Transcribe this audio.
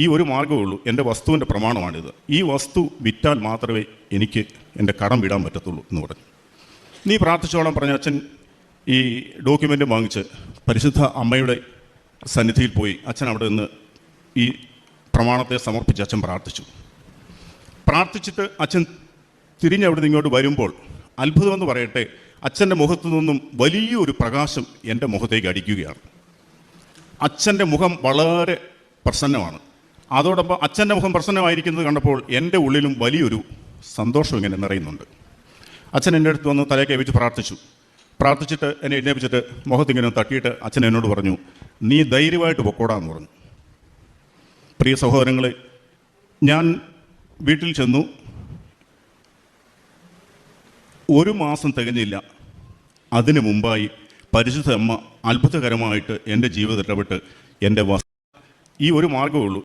ഈ ഒരു മാർഗമേ ഉള്ളൂ. എന്റെ വസ്തുവിന്റെ പ്രമാണമാണിത്. ഈ വസ്തു വിറ്റാൽ മാത്രമേ എനിക്ക് എന്റെ കടം വിടാൻ പറ്റത്തുള്ളൂ എന്ന് പറഞ്ഞു. നീ പ്രാർത്ഥിച്ചോളം പറഞ്ഞ അച്ഛൻ ഈ ഡോക്യുമെന്റ് വാങ്ങിച്ച് പരിശുദ്ധ അമ്മയുടെ സന്നിധിയിൽ പോയി അച്ഛൻ അവിടെ നിന്ന് ഈ പ്രമാണത്തെ സമർപ്പിച്ച് അച്ഛൻ പ്രാർത്ഥിച്ചു. പ്രാർത്ഥിച്ചിട്ട് അച്ഛൻ തിരിഞ്ഞ് അവിടെ നിന്ന് ഇങ്ങോട്ട് വരുമ്പോൾ അത്ഭുതമെന്ന് പറയട്ടെ അച്ഛന്റെ മുഖത്തു നിന്നും വലിയൊരു പ്രകാശം എന്റെ മുഖത്തേക്ക് അടിക്കുകയാണ്. അച്ഛന്റെ മുഖം വളരെ പ്രസന്നമാണ്. അതോടൊപ്പം അച്ഛന്റെ മുഖം പ്രസന്നമായിരിക്കുന്നത് കണ്ടപ്പോൾ എന്റെ ഉള്ളിലും വലിയൊരു സന്തോഷം ഇങ്ങനെ നിറയുന്നുണ്ട്. അച്ഛൻ എന്റെ അടുത്ത് വന്ന് തലയൊക്കെ വെച്ച് പ്രാർത്ഥിച്ചു. പ്രാർത്ഥിച്ചിട്ട് എന്നെ എഴുന്നേപ്പിച്ചിട്ട് മുഖത്തിങ്ങനെ തട്ടിയിട്ട് അച്ഛൻ എന്നോട് പറഞ്ഞു നീ ധൈര്യമായിട്ട് പൊക്കോടാന്ന് പറഞ്ഞു. പ്രിയ സഹോദരങ്ങളെ ഞാൻ വീട്ടിൽ ചെന്നു. ഒരു മാസം തികഞ്ഞില്ല. അതിനു മുമ്പായി പരിശുദ്ധ അമ്മ അത്ഭുതകരമായിട്ട് എന്റെ ജീവിതം ഇടപെട്ട് എന്റെ വസ്തു ഈ ഒരു മാർഗമേ